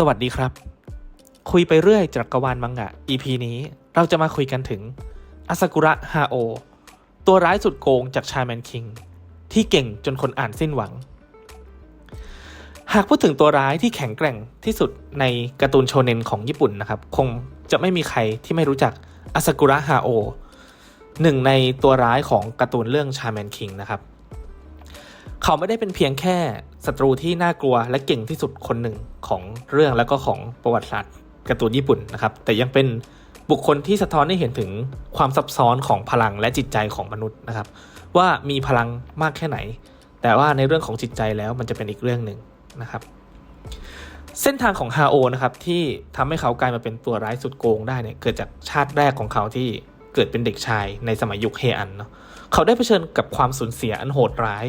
สวัสดีครับ คุยไปเรื่อยจักรวาลมังงะ EP นี้เราจะมาคุยกันถึงอาซากุระฮาโอตัวร้ายสุดโกงจากชาแมนคิง ที่เก่งจนคนอ่านสิ้นหวัง หากพูดถึงตัวร้ายที่แข็งแกร่งที่สุดในการ์ตูนโชเนนของญี่ปุ่นนะครับ คงจะไม่มีใครที่ไม่รู้จักอาซากุระฮาโอหนึ่งในตัวร้ายของการ์ตูนเรื่องชาแมนคิงนะครับ เขาไม่ได้เป็นเพียงแค่ ศัตรูที่น่ากลัวและเก่งที่สุดคนหนึ่งของเรื่องแล้วก็ของประวัติศาสตร์การ์ตูนญี่ปุ่นนะครับ แต่ยังเป็นบุคคลที่สะท้อนให้เห็นถึงความซับซ้อนของพลังและจิตใจของมนุษย์นะครับ ว่ามีพลังมากแค่ไหน แต่ว่าในเรื่องของจิตใจแล้วมันจะเป็นอีกเรื่องหนึ่งนะครับ เส้นทางของฮาโอนะครับที่ทำให้เขากลายมาเป็นตัวร้ายสุดโกงได้เนี่ยเกิดจากชาติแรกของเขาที่เกิดเป็นเด็กชายในสมัยยุคเฮอันเนาะเขาได้เผชิญกับความสูญเสียอันโหดร้าย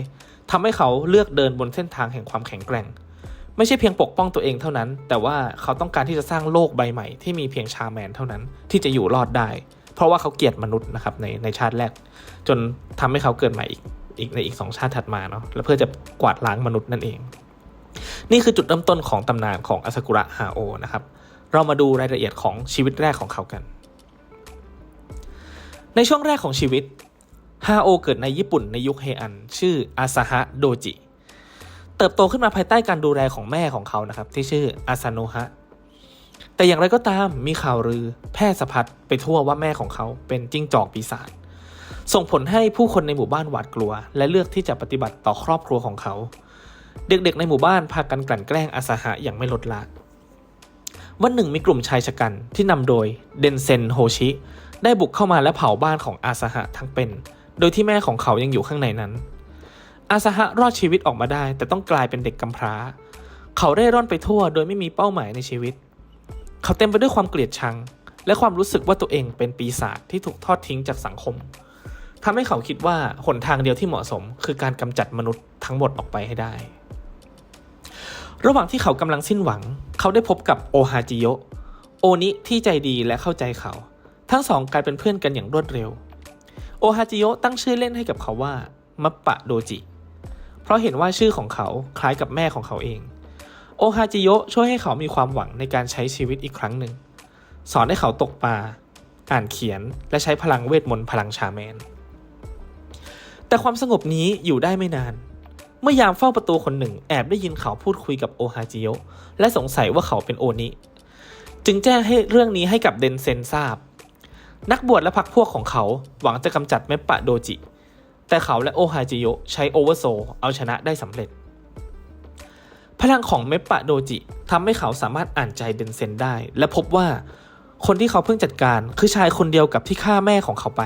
ทำให้เขาเลือกเดินบนเส้นทางแห่งความแข็งแกร่ง ไม่ใช่เพียงปกป้องตัวเองเท่านั้น แต่ว่าเขาต้องการที่จะสร้างโลกใบใหม่ที่มีเพียงชาแมนเท่านั้นที่จะอยู่รอดได้ เพราะว่าเขาเกลียดมนุษย์นะครับในในชาติแรก จนทำให้เขาเกิดใหม่อีกอีกในอีกสองชาติถัดมาเนาะแล้วเพื่อจะกวาดล้างมนุษย์นั่นเอง นี่คือจุดเริ่มต้นของตำนานของอาซากุระฮาโอนะครับเรามาดูรายละเอียดของชีวิตแรกของเขากัน ในช่วงแรกของชีวิต ฮาโอเกิดในญี่ปุ่นในยุคเฮอัน ชื่ออาซาฮะโดจิ เติบโตขึ้นมาภายใต้การดูแลของแม่ของเขานะครับที่ชื่ออาซาโนฮะแต่อย่างไรก็ตามมีข่าวลือแพร่สะพัดไปทั่วว่าแม่ของเขาเป็นจิ้งจอกปีศาจส่งผลให้ผู้คนในหมู่บ้านหวาดกลัว และเลือกที่จะปฏิบัติต่อครอบครัวของเขา เด็กๆในหมู่บ้านพากันกลั่นแกล้งอาซาฮะอย่างไม่ลดละวันหนึ่งมีกลุ่มชายชะกันที่นำโดยเดนเซนโฮชิ ได้บุกเข้ามาและเผาบ้านของอาซาฮะทั้งเป็น โดยที่แม่ของเขายังอยู่ข้างในนั้น อาซาฮะรอดชีวิตออกมาได้ แต่ต้องกลายเป็นเด็กกำพร้า เขาเร่ร่อนไปทั่วโดยไม่มีเป้าหมายในชีวิต เขาเต็มไปด้วยความเกลียดชัง และความรู้สึกว่าตัวเองเป็นปีศาจที่ถูกทอดทิ้งจากสังคมทำให้เขาคิดว่าหนทางเดียวที่เหมาะสม คือการกำจัดมนุษย์ทั้งหมดออกไปให้ได้ ระหว่างที่เขากำลังสิ้นหวัง เขาได้พบกับโอฮาจิโยโอนิที่ใจดีและเข้าใจเขา ทั้งสองกลายเป็นเพื่อนกันอย่างรวดเร็ว โอฮาจิโยตั้งชื่อเล่นให้กับเขาว่ามัปปะโดจิ เพราะเห็นว่าชื่อของเขาคล้ายกับแม่ของเขาเอง โอฮาจิโยช่วยให้เขามีความหวังในการใช้ชีวิตอีกครั้งหนึ่ง สอนให้เขาตกปลา อ่านเขียน และใช้พลังเวทมนต์พลังชาแมน แต่ความสงบนี้อยู่ได้ไม่นาน เมื่อยามเฝ้าประตูคนหนึ่งแอบได้ยินเขาพูดคุยกับโอฮาจิโยและสงสัยว่าเขาเป็นโอนิ จึงแจ้งให้เรื่องนี้ให้กับเดนเซนทราบ นักบวชและพรรคพวกของเขาหวังจะกำจัดเมปปะโดจิ แต่เขาและโอฮาจิโยใช้โอเวอร์โซเอาชนะได้สำเร็จ พลังของเมปปะโดจิทำให้เขาสามารถอ่านใจเดนเซนได้ และพบว่าคนที่เขาเพิ่งจัดการคือชายคนเดียวกับที่ฆ่าแม่ของเขาไป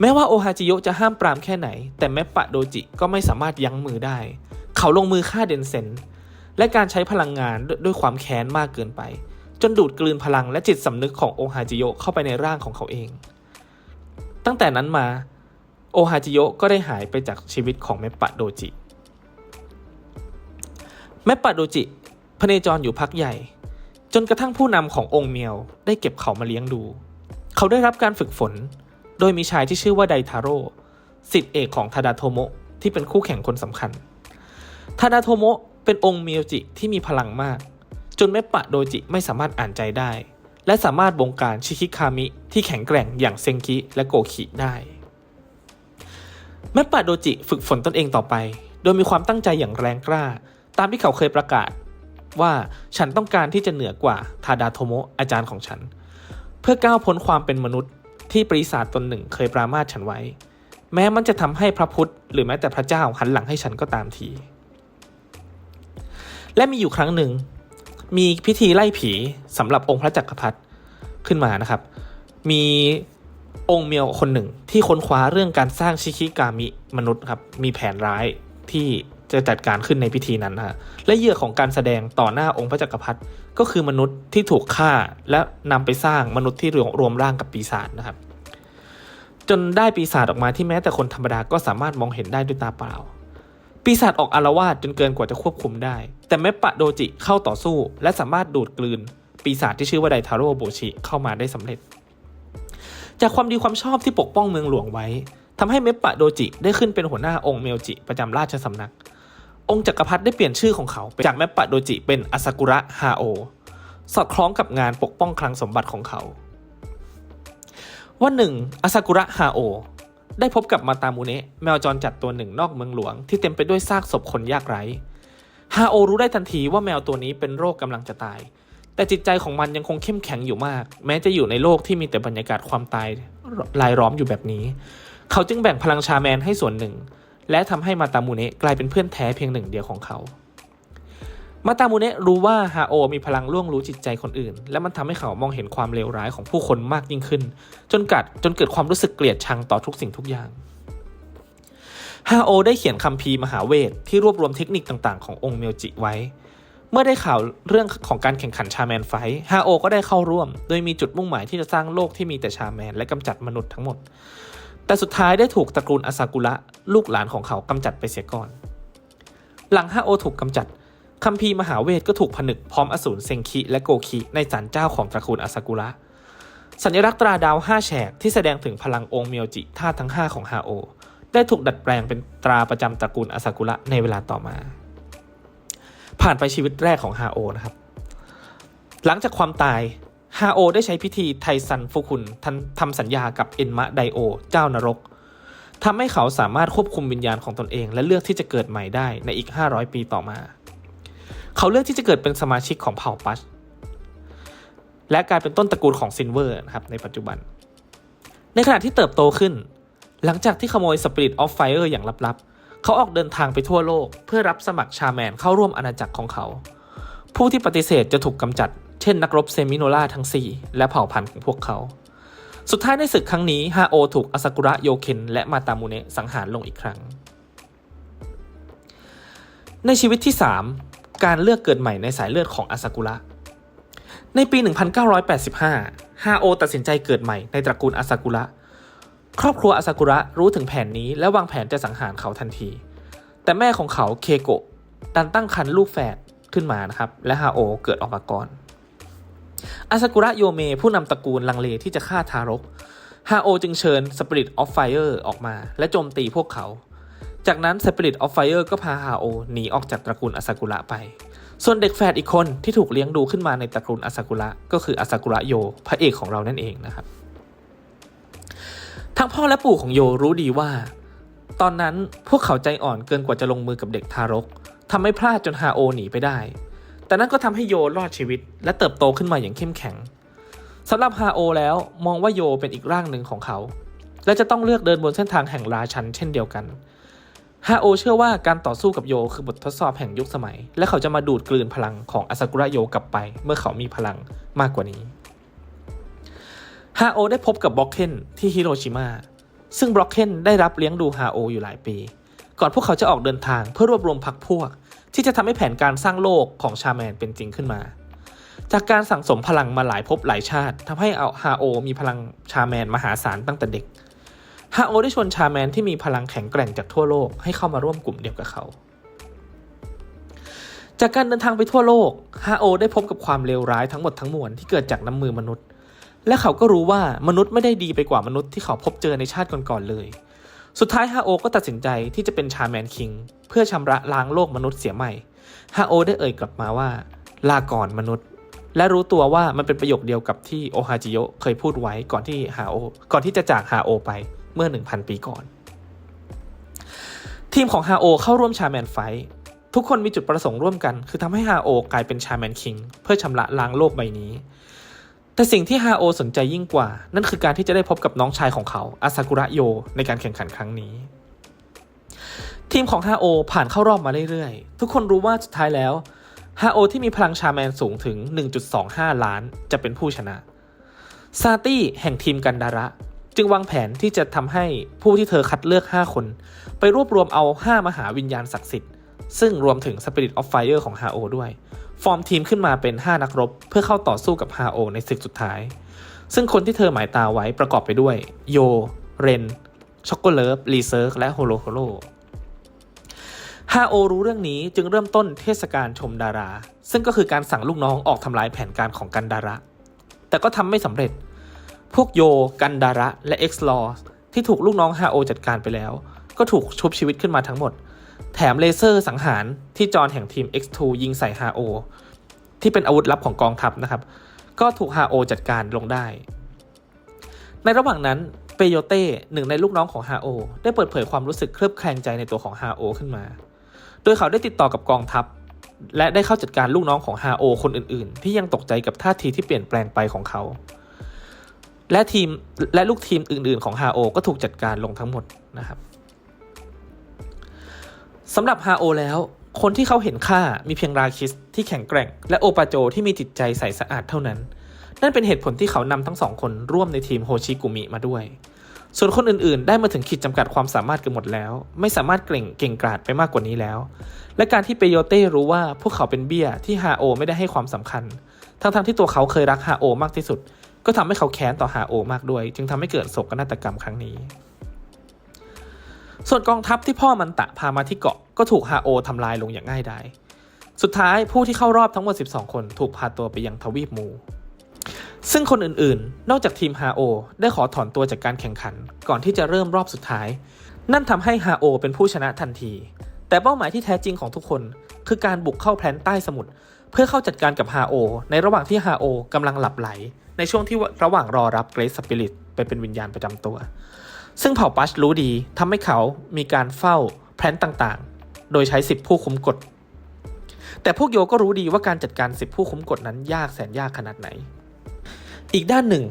แม้ว่าโอฮาจิโยจะห้ามปรามแค่ไหน แต่เมปปะโดจิก็ไม่สามารถยั้งมือได้ เขาลงมือฆ่าเดนเซนและการใช้พลังงานด้วยความแค้นมากเกินไป จนดูดกลืนพลังและจิตสำนึกของโอฮาจิโยเข้าไปในร่างของเขาเอง ตั้งแต่นั้นมาโอฮาจิโยก็ได้หายไปจากชีวิตของเมปปะโดจิเมปปะโดจิพเนจรอยู่พักใหญ่ จนกระทั่งผู้นำขององค์เมียวได้เก็บเขามาเลี้ยงดู เขาได้รับการฝึกฝน โดยมีชายที่ชื่อว่าไดทาโร่สิทธิเอกของทาดาโทโมะที่เป็นคู่แข่งคนสำคัญทาดาโทโมะเป็นองค์เมียวจิที่มีพลังมาก จนเมปปะโดจิไม่สามารถอ่านใจได้ และสามารถบงการชิคิคามิที่แข็งแกร่งอย่างเซงคิและโกคิได้แมปปะโดจิฝึกฝนตนเองต่อไป โดยมีความตั้งใจอย่างแรงกล้า ตามที่เขาเคยประกาศ ว่าฉันต้องการที่จะเหนือกว่าทาดาโทโมะอาจารย์ของฉัน เพื่อก้าวพ้นความเป็นมนุษย์ที่ปริศาจตนหนึ่งเคยปรามาสฉันไว้ แม้มันจะทำให้พระพุทธ หรือแม้แต่พระเจ้าหันหลังให้ฉันก็ตามที และมีอยู่ครั้งหนึ่ง มีพิธีไล่ผีสำหรับองค์พระจักรพรรดิขึ้นมานะครับ มีองค์เมียวคนหนึ่งที่ค้นคว้าเรื่องการสร้างชิคิกามิมนุษย์ครับมีแผนร้ายที่จะจัดการขึ้นในพิธีนั้นนะฮะและเหยื่อของการแสดงต่อหน้าองค์พระจักรพรรดิก็คือมนุษย์ที่ถูกฆ่าและนำไปสร้างมนุษย์ที่รวมร่างกับปีศาจนะครับ จนได้ปีศาจออกมาที่แม้แต่คนธรรมดาก็สามารถมองเห็นได้ด้วยตาเปล่า ปีศาจออกอารวาสจนเกินกว่าจะควบคุมได้ แต่เมปปะโดจิเข้าต่อสู้ และสามารถดูดกลืน ปีศาจที่ชื่อว่าไดทาโร่โบชิเข้ามาได้สำเร็จ จากความดีความชอบที่ปกป้องเมืองหลวงไว้ทำให้เมปปะโดจิได้ขึ้นเป็นหัวหน้าองค์เมลจิประจำราชสำนัก องค์จักรพรรดิได้เปลี่ยนชื่อของเขาจากแมปปะโดจิเป็นอาซากุระฮาโอสอดคล้องกับงานปกป้องคลังสมบัติของเขา วันหนึ่งอาซากุระฮาโอ ได้พบกับมาตามุเนะแมวจรจัดตัวหนึ่งนอกเมืองหลวง ที่เต็มไปด้วยซากศพคนยากไร้ฮาโอรู้ได้ทันทีว่าแมวตัวนี้เป็นโรคกำลังจะตาย แต่จิตใจของมันยังคงเข้มแข็งอยู่มาก แม้จะอยู่ในโลกที่มีแต่บรรยากาศความตายรายล้อมอยู่แบบนี้ เขาจึงแบ่งพลังชาแมนให้ส่วนหนึ่ง และทำให้มาตามูเนะกลายเป็นเพื่อนแท้เพียงหนึ่งเดียวของเขา มาตามูเนะรู้ว่าฮาโอมีพลังล่วงรู้จิตใจคนอื่น และมันทำให้เขามองเห็นความเลวร้ายของผู้คนมากยิ่งขึ้น จนกัดจนเกิดความรู้สึกเกลียดชังต่อทุกสิ่งทุกอย่างฮาโอได้เขียนคัมภีร์มหาเวทที่รวบรวมเทคนิคต่างๆขององค์เมียวจิไว้ เมื่อได้ข่าวเรื่องของการแข่งขันชาแมนไฟฮาโอก็ได้เข้าร่วม โดยมีจุดมุ่งหมายที่จะสร้างโลกที่มีแต่ชาแมนและกำจัดมนุษย์ทั้งหมด แต่สุดท้ายได้ถูกตระกูลอาซากุระลูกหลานของเขากำจัดไปเสียก่อน หลังฮาโอถูกกำจัด คัมภีร์มหาเวทก็ถูกผนึกพร้อมอสูรเซงคิและโกคิในศาลเจ้าของตระกูลอาซากุระ สัญลักษณ์ตราดาวห้าแฉกที่แสดงถึงพลังองค์เมียวจิธาตุทั้ง 5 ของฮาโอ ได้ถูกดัดแปลงเป็นตราประจำตระกูลอาซากุระในเวลาต่อมา ผ่านไปชีวิตแรกของฮาโอนะครับ หลังจากความตายฮาโอได้ใช้พิธีไทซันฟุคุนทันทำสัญญากับเอ็นมะไดโอ เจ้านรกทำให้เขาสามารถควบคุมวิญญาณของตนเอง และเลือกที่จะเกิดใหม่ได้ในอีก 500 ปีต่อมา เขาเลือกที่จะเกิดเป็นสมาชิกของเผ่าปัชและกลายเป็นต้นตระกูลของซินเวอร์นะครับในปัจจุบัน ในขณะที่เติบโตขึ้น หลังจากที่ขโมยสปิริตออฟไฟเออร์อย่างลับๆ เขาออกเดินทางไปทั่วโลก เพื่อรับสมัครชาแมนเข้าร่วมอาณาจักรของเขา ผู้ที่ปฏิเสธจะถูกกำจัด เช่นนักรบเซมิโนล่าทั้ง 4 และเผ่าพันธุ์ของพวกเขา สุดท้ายในศึกครั้งนี้ฮาโอถูกอาซากุระโยเคนและมาตามุเนะสังหารลงอีกครั้ง ในชีวิตที่ 3 การเลือกเกิดใหม่ในสายเลือดของอาซากุระ ในปี 1985 ฮาโอตัดสินใจเกิดใหม่ในตระกูลอาซากุระ ครอบครัวอาซากุระรู้ถึงแผนนี้และวางแผนจะสังหารเขาทันที แต่แม่ของเขาเคโกะดันตั้งครรภ์ลูกแฝดขึ้นมานะครับ และฮาโอเกิดออกมาก่อน อาซากุระโยเมผู้นำตระกูลลังเลที่จะฆ่าทารก ฮาโอจึงเชิญ Spirit of Fire ออกมา และโจมตีพวกเขา จากนั้น Spirit of Fire ก็พาฮาโอหนีออกจากตระกูลอาซากุระไป ส่วนเด็กแฝดอีกคนที่ถูกเลี้ยงดูขึ้นมาในตระกูลอาซากุระก็คืออาซากุระโยพระเอกของเรานั่นเองนะครับ ทั้งพ่อและปู่ของโยรู้ดีว่า ตอนนั้นพวกเขาใจอ่อนเกินกว่าจะลงมือกับเด็กทารกทำให้พลาดจนฮาโอหนีไปได้ แต่นั่นก็ทำให้โยรอดชีวิต และเติบโตขึ้นมาอย่างเข้มแข็งสำหรับฮาโอแล้วมองว่าโยเป็นอีกร่างหนึ่งของเขา และจะต้องเลือกเดินบนเส้นทางแห่งราชันเช่นเดียวกัน ฮาโอเชื่อว่าการต่อสู้กับโยคือบททดสอบแห่งยุคสมัย และเขาจะมาดูดกลืนพลังของอาซากุระโยกลับไป เมื่อเขามีพลังมากกว่านี้ฮาโอได้พบกับบล็อกเคนที่ฮิโรชิมาซึ่งบล็อกเคนได้รับเลี้ยงดูฮาโออยู่หลายปี ก่อนพวกเขาจะออกเดินทางเพื่อรวบรวมพรรคพวก ที่จะทำให้แผนการสร้างโลกของชาแมนเป็นจริงขึ้นมา จากการสั่งสมพลังมาหลายภพหลายชาติทำให้เอาฮาโอมีพลังชาแมนมหาศาลตั้งแต่เด็ก ฮาโอได้ชวนชาแมนที่มีพลังแข็งแกร่งจากทั่วโลกให้เข้ามาร่วมกลุ่มเดียวกับเขา จากการเดินทางไปทั่วโลกฮาโอได้พบกับความเลวร้ายทั้งหมดทั้งมวลที่เกิดจากน้ำมือมนุษย์ และเขาก็รู้ว่ามนุษย์ไม่ได้ดีไปกว่ามนุษย์ที่เขาพบเจอในชาติก่อนๆเลย สุดท้ายฮาโอก็ตัดสินใจที่จะเป็นชาแมนคิงเพื่อชำระล้างโลกมนุษย์เสียใหม่ฮาโอได้เอ่ยกลับมาว่า ลาก่อนมนุษย์ และรู้ตัวว่ามันเป็นประโยคเดียวกับที่โอฮาจิโยเคยพูดไว้ก่อนที่ฮาโอก่อนที่จะจากฮาโอไป เมื่อ 1,000 ปีก่อน ทีมของฮาโอเข้าร่วมชาแมนไฟทุกคนมีจุดประสงค์ร่วมกัน คือทำให้ฮาโอกลายเป็นชาแมนคิง เพื่อชำระล้างโลกใบนี้ แต่สิ่งที่ฮาโอสนใจยิ่งกว่า นั่นคือการที่จะได้พบกับน้องชายของเขาอาซากุระโยในการแข่งขันครั้งนี้ทีมของฮาโอผ่านเข้ารอบมาเรื่อยๆ ทุกคนรู้ว่าสุดท้ายแล้วฮาโอที่มีพลังชาแมนสูงถึง 1.25 ล้านจะเป็นผู้ชนะ ซาตี้แห่งทีมกันดาระ จึงวางแผนที่จะทำให้ผู้ที่เธอคัดเลือก 5 คน ไปรวบรวมเอา 5 มหาวิญญาณศักดิ์สิทธิ์ ซึ่งรวมถึง Spirit of Fire ของฮาโอด้วย ฟอร์มทีมขึ้นมาเป็น 5 นักรบ เพื่อเข้าต่อสู้กับฮาโอในศึกสุดท้าย ซึ่งคนที่เธอหมายตาไว้ประกอบไปด้วย โย เรน ช็อกโกเลิฟรีเซิร์กและโฮโลโฮโลฮาโอรู้เรื่องนี้จึงเริ่มต้นเทศกาลชมดารา ซึ่งก็คือการสั่งลูกน้องออกทำลายแผนการของกันดาระ แต่ก็ทำไม่สำเร็จ พวกโย กันดาระ และเอ็กซ์ลอที่ถูกลูกน้องฮาโอจัดการไปแล้ว ก็ถูกชุบชีวิตขึ้นมาทั้งหมด แถมเลเซอร์สังหารที่จอนแห่งทีม X2 ยิงใส่ฮาโอที่เป็นอาวุธลับของกองทัพนะครับ ก็ถูกฮาโอจัดการลงได้ ในระหว่างนั้นเปโยเต้หนึ่งในลูกน้องของฮาโอได้เปิดเผยความรู้สึกเคลือบแคลงใจในตัวของฮาโอขึ้นมา โดยเขาได้ติดต่อกับกองทัพ และได้เข้าจัดการลูกน้องของฮาโอคนอื่นๆ ที่ยังตกใจกับท่าทีที่เปลี่ยนแปลงไปของเขา และทีมและลูกทีมอื่น ๆ ของฮาโอก็ถูกจัดการลงทั้งหมดนะครับสำหรับฮาโอแล้ว คนที่เขาเห็นค่ามีเพียงราคิสที่แข็งแกร่ง และโอปาโจที่มีจิตใจใสสะอาดเท่านั้น นั่นเป็นเหตุผลที่เขานำทั้งสองคนร่วมในทีมโฮชิกุมิมาด้วย ส่วนคนอื่นๆ ได้มาถึงขีดจำกัดความสามารถกันหมดแล้ว ไม่สามารถเก่งเก่งกาดไปมากกว่านี้แล้ว และการที่เปโยเต้รู้ว่าพวกเขาเป็นเบีย้ยที่ฮาโอไม่ได้ให้ความสำคัญ ทั้งๆที่ตัวเขาเคยรักฮาโอมากที่สุด ก็ทำให้เขาแค้นต่อฮาโอมากด้วย จึงทำให้เกิดโศกนาฏกรรมครั้งนี้ ส่วนกองทัพที่พ่อมันตะพามาที่เกาะก็ถูกฮาโอทำลายลงอย่างง่ายดายสุดท้ายผู้ที่เข้ารอบทั้งหมด 12 คนถูกพาตัวไปยังทวีปมู ซึ่งคนอื่นๆ นอกจากทีมฮาโอได้ขอถอนตัวจากการแข่งขัน ก่อนที่จะเริ่มรอบสุดท้าย นั่นทำให้ฮาโอเป็นผู้ชนะทันที แต่เป้าหมายที่แท้จริงของทุกคน คือการบุกเข้าแพลนใต้สมุทรเพื่อเข้าจัดการกับฮาโอในระหว่างที่ฮาโอกำลังหลับไหล ในช่วงที่ระหว่างรอรับเกรซสปิริตไปเป็นวิญญาณประจำตัว ซึ่งเผ่าปัชรู้ดีทำให้เขามีการเฝ้าแพลนต่างๆ โดยใช้สิบผู้คุมกฎ แต่พวกโยก็รู้ดีว่าการจัดการสิบผู้คุมกฎนั้นยากแสนยากขนาดไหน อีกด้านหนึ่ง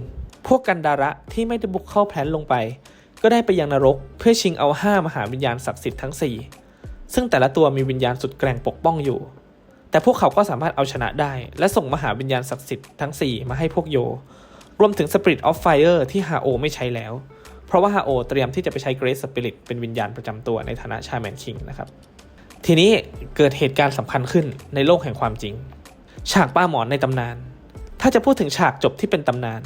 พวกกันดาระที่ไม่ได้บุกเข้าแพลนลงไป ก็ได้ไปยังนรกเพื่อชิงเอาห้ามหาวิญญาณศักดิ์สิทธิ์ทั้ง4ซึ่งแต่ละตัวมีวิญญาณสุดแกร่งปกป้องอยู่ แต่พวกเขาก็สามารถเอาชนะได้ และส่งมหาวิญญาณศักดิ์สิทธิ์ทั้ง 4 มาให้พวกโย รวมถึง Spirit of Fire ที่ฮาโอไม่ใช้แล้ว เพราะว่าฮาโอเตรียมที่จะไปใช้ Great Spirit เป็นวิญญาณประจำตัวในฐานะชาแมนคิงนะครับ ทีนี้เกิดเหตุการณ์สำคัญขึ้นในโลกแห่งความจริง ฉากป้าหมอนในตำนาน ถ้าจะพูดถึงฉากจบที่เป็นตำนาน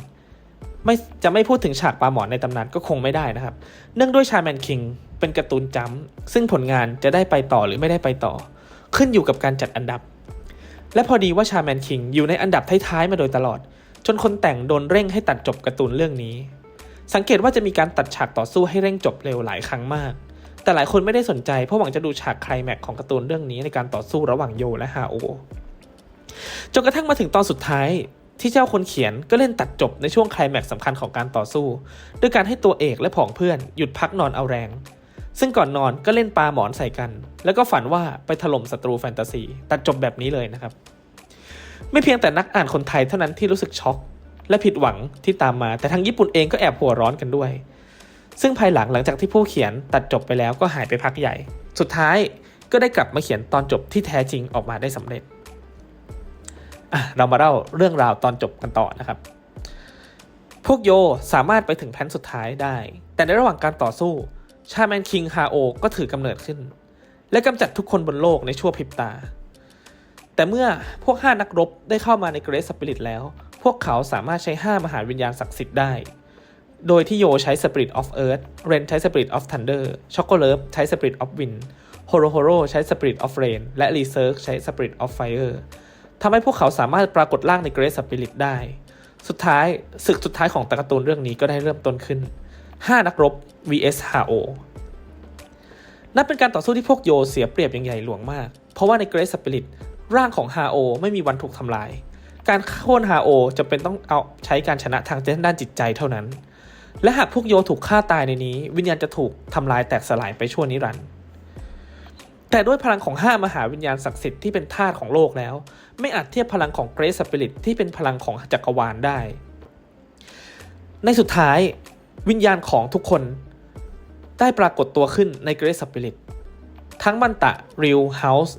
ไม่จะไม่พูดถึงฉากปลาหมอนในตำนานก็คงไม่ได้นะครับ เนื่องด้วยชาแมนคิงเป็นการ์ตูนจัมซึ่งผลงานจะได้ไปต่อหรือไม่ได้ไปต่อ ขึ้นอยู่กับการจัดอันดับ และพอดีว่าชาแมนคิงอยู่ในอันดับท้ายๆมาโดยตลอด จนคนแต่งโดนเร่งให้ตัดจบการ์ตูนเรื่องนี้ สังเกตว่าจะมีการตัดฉากต่อสู้ให้เร่งจบเร็วหลายครั้งมาก แต่หลายคนไม่ได้สนใจเพราะหวังจะดูฉากไคลแม็กของการ์ตูนเรื่องนี้ในการต่อสู้ระหว่างโยและฮาโอจนกระทั่งมาถึงตอนสุดท้ายที่เจ้าคนเขียนก็เล่นตัดจบในช่วงไคลแม็กซ์สำคัญของการต่อสู้ ด้วยการให้ตัวเอกและผองเพื่อนหยุดพักนอนเอาแรง ซึ่งก่อนนอนก็เล่นปาหมอนใส่กัน แล้วก็ฝันว่าไปถล่มศัตรูแฟนตาซี ตัดจบแบบนี้เลยนะครับ ไม่เพียงแต่นักอ่านคนไทยเท่านั้นที่รู้สึกช็อก และผิดหวังที่ตามมา แต่ทางญี่ปุ่นเองก็แอบหัวร้อนกันด้วย ซึ่งภายหลังหลังจากที่ผู้เขียนตัดจบไปแล้วก็หายไปพักใหญ่ สุดท้ายก็ได้กลับมาเขียนตอนจบที่แท้จริงออกมาได้สำเร็จเรามาเล่าเรื่องราวตอนจบกันต่อนะครับ พวกโยสามารถไปถึงแพนสุดท้ายได้ แต่ในระหว่างการต่อสู้ ชาแมนคิงฮาโอก็ถือกำเนิดขึ้น และกำจัดทุกคนบนโลกในชั่วพริบตา แต่เมื่อพวกห้านักรบได้เข้ามาในเกรสสปิริตแล้ว พวกเขาสามารถใช้ห้ามหาวิญญาณศักดิ์สิทธิ์ได้ โดยที่โยใช้ Spirit of Earth เรนใช้ Spirit of Thunder ช็อกโกเลฟใช้ Spirit of Wind โฮโรโฮโรใช้ Spirit of Rain และ r e s e r c h ใช้ Spirit of Fire ทำให้พวกเขาสามารถปรากฏร่างใน Great Spirit ได้ สุดท้ายศึกสุดท้ายของตการ์ตูนเรื่องนี้ก็ได้เริ่มต้นขึ้น 5 นักรบ vs ฮาโอนับเป็นการต่อสู้ที่พวกโยเสียเปรียบอย่างใหญ่หลวงมาก เพราะว่าใน Great Spirit ร่ ร่างของฮาโอไม่มีวันถูกทำลาย การโค่นฮาโอจะเป็นต้องเอาใช้การชนะทางด้านจิตใจเท่านั้น และหากพวกโยถูกฆ่าตายในนี้ วิญญาณจะถูกทำลายแตกสลายไปชั่วนิรันดร์แต่ด้วยพลังของห้ามหาวิญญาณศักดิ์สิทธิ์ที่เป็นธาตุของโลกแล้ว ไม่อาจเทียบพลังของเกรสสปิริตที่เป็นพลังของจักรวาลได้ ในสุดท้ายวิญญาณของทุกคนได้ปรากฏตัวขึ้นในเกรสสปิริตทั้งมันตะริวเฮาส์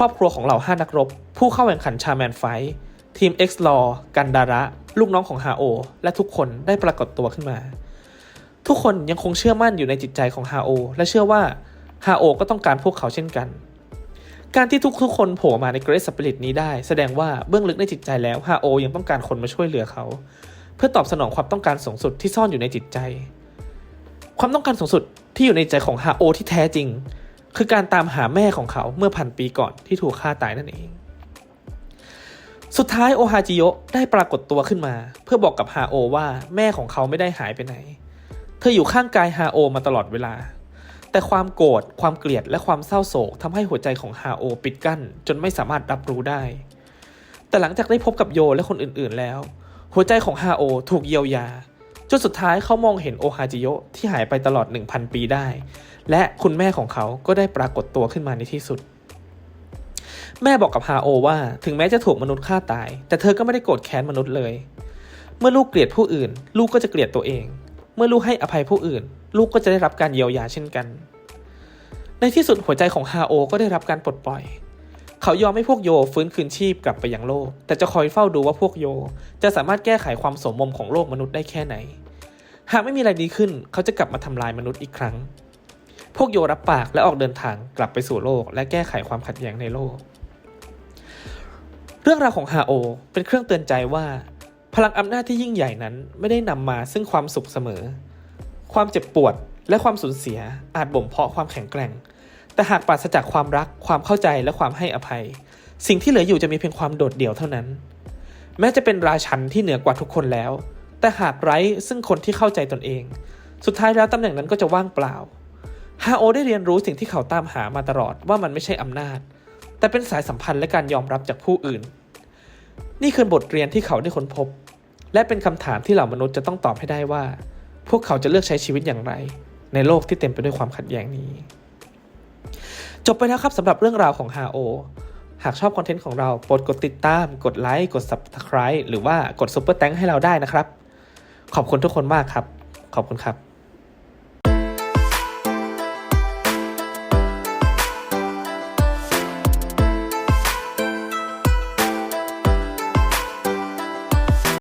ครอบครัวของเหล่าห้านักรบ ผู้เข้าแข่งขันชาแมนไฟทีม X ลอกันดาระ ลูกน้องของฮาโอ และทุกคนได้ปรากฏตัวขึ้นมา ทุกคนยังคงเชื่อมั่นอยู่ในจิตใจของฮาโอ และเชื่อว่าฮาโอก็ต้องการพวกเขาเช่นกัน การที่ทุกทุกๆคนโผล่มาในเกรสสปิริตนี้ได้ แสดงว่าเบื้องลึกในจิตใจแล้วฮาโอยังต้องการคนมาช่วยเหลือเขา เพื่อตอบสนองความต้องการสูงสุดที่ซ่อนอยู่ในจิตใจ ความต้องการสูงสุดที่อยู่ในใจของฮาโอที่แท้จริง คือการตามหาแม่ของเขาเมื่อพันปีก่อนที่ถูกฆ่าตายนั่นเอง สุดท้ายโอฮาจิโยะได้ปรากฏตัวขึ้นมา เพื่อบอกกับฮาโอว่าแม่ของเขาไม่ได้หายไปไหน เธออยู่ข้างกายฮาโอมาตลอดเวลา แต่ความโกรธ ความเกลียด และความเศร้าโศกทำให้หัวใจของฮาโอปิดกั้น จนไม่สามารถรับรู้ได้ แต่หลังจากได้พบกับโยและคนอื่นๆแล้ว หัวใจของฮาโอถูกเยียวยาจนสุดท้ายเขามองเห็นโอฮาจิโยะที่หายไปตลอด 1,000 ปีได้ และคุณแม่ของเขาก็ได้ปรากฏตัวขึ้นมาในที่สุด แม่บอกกับฮาโอว่าถึงแม้จะถูกมนุษย์ฆ่าตาย แต่เธอก็ไม่ได้โกรธแค้นมนุษย์เลย เมื่อลูกเกลียดผู้อื่น ลูกก็จะเกลียดตัวเอง เมื่อลูกให้อภัยผู้อื่น ลูกก็จะได้รับการเยียวยาเช่นกัน ในที่สุดหัวใจของฮาโอก็ได้รับการปลดปล่อยเขายอมให้พวกโยฟื้นคืนชีพกลับไปยังโลก แต่จะคอยเฝ้าดูว่าพวกโย จะสามารถแก้ไขความสมมมของโลกมนุษย์ได้แค่ไหน หากไม่มีอะไรดีขึ้น เขาจะกลับมาทำลายมนุษย์อีกครั้ง พวกโยรับปากและออกเดินทางกลับไปสู่โลก และแก้ไขความขัดแย้งในโลก เรื่องราวของฮาโอเป็นเครื่องเตือนใจว่า พลังอำนาจที่ยิ่งใหญ่นั้นไม่ได้นำมาซึ่งความสุขเสมอ ความเจ็บปวดและความสูญเสียอาจบ่มเพาะความแข็งแกร่ง แต่หากปราศจากความรักความเข้าใจและความให้อภัย สิ่งที่เหลืออยู่จะมีเพียงความโดดเดี่ยวเท่านั้น แม้จะเป็นราชันที่เหนือกว่าทุกคนแล้ว แต่หากไร้ซึ่งคนที่เข้าใจตนเอง สุดท้ายแล้วตำแหน่งนั้นก็จะว่างเปล่า ฮาโอได้เรียนรู้สิ่งที่เขาตามหามาตลอดว่ามันไม่ใช่อำนาจ แต่เป็นสายสัมพันธ์และการยอมรับจากผู้อื่น นี่คือบทเรียนที่เขาได้ค้นพบ และเป็นคำถามที่เหล่ามนุษย์จะต้องตอบให้ได้ว่า พวกเขาจะเลือกใช้ชีวิตอย่างไร ในโลกที่เต็มไปด้วยความขัดแย้งนี้ จบไปแล้วครับสำหรับเรื่องราวของฮาโอหากชอบคอนเทนต์ของเราโปรดกดติดตาม กดไลค์ กด Subscribe หรือว่ากด Super แตงให้เราได้นะครับ ขอบคุณทุกคนมากครับ ขอบคุณครับ